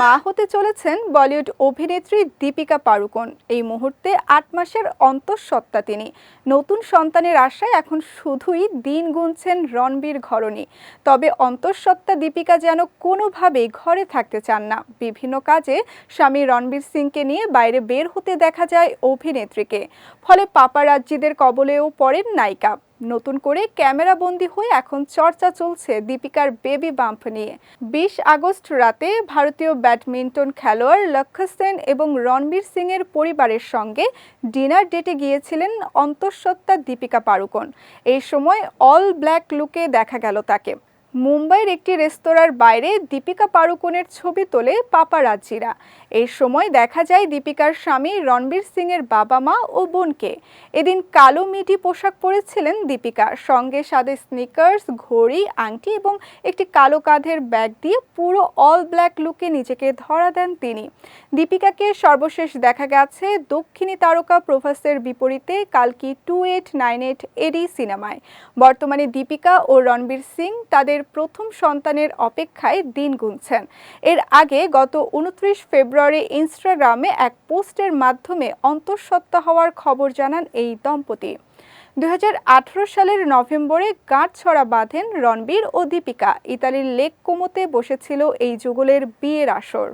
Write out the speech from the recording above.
মা হতে চলেছেন বলিউড অভিনেত্রী দীপিকা পাড়ুকোন। এই মুহূর্তে আট মাসের অন্তঃসত্ত্বা তিনি। নতুন সন্তানের আশায় এখন শুধুই দিন গুনছেন রণবীর ঘরণী। তবে অন্তঃসত্ত্বা দীপিকা যেন কোনোভাবেই ঘরে থাকতে চান না। বিভিন্ন কাজে স্বামী রণবীর সিংকে নিয়ে বাইরে বের হতে দেখা যায় অভিনেত্রীকে। ফলে পাপারাজ্জিদের কবলেও পড়েন নায়িকা। নতুন করে ক্যামেরাবন্দি হয়ে এখন চর্চা চলছে দীপিকার বেবি বাম্প নিয়ে। বিশ আগস্ট রাতে ভারতীয় ব্যাডমিন্টন খেলোয়াড় লক্ষ্য সেন এবং রণবীর সিং এর পরিবারের সঙ্গে ডিনার ডেটে গিয়েছিলেন অন্তঃসত্ত্বা দীপিকা পাড়ুকোন। এই সময় অল ব্ল্যাক লুকে দেখা গেল তাকে। মুম্বাইয়ের একটি রেস্তোরাঁর বাইরে দীপিকা পাড়ুকোনের ছবি তোলে পাপারাজ্জিরা এই সময় দেখা যায় দীপিকার স্বামী রণবীর সিং এর বাবা মা ও বোনকে। এদিন কালো মিডি পোশাক পরেছিলেন দীপিকা। সঙ্গে সাদে স্নিকার্স ঘড়ি, আংটি এবং একটি কালো কাঁধের ব্যাগ দিয়ে পুরো অল ব্ল্যাক লুকে নিজেকে ধরা দেন তিনি। দীপিকাকে সর্বশেষ দেখা গেছে দক্ষিণী তারকা প্রভাসের বিপরীতে কালকি two eight nine eight AD সিনেমায় বর্তমানে দীপিকা ও রণবীর সিং তাদের প্রথম সন্তানের অপেক্ষায় দিন গুনছেন। এর আগে গত উনত্রিশ ফেব্রুয়ারি ইনস্টাগ্রামে এক পোস্টের মাধ্যমে অন্তঃসত্ত্বা হওয়ার খবর জানান এই দম্পতি। দুই হাজার আঠারো সালের নভেম্বরে গাঁটছড়া বাঁধেন রণবীর ও দীপিকা। ইতালির লেক কোমোতে বসেছিল এই যুগলের বিয়ের আসর।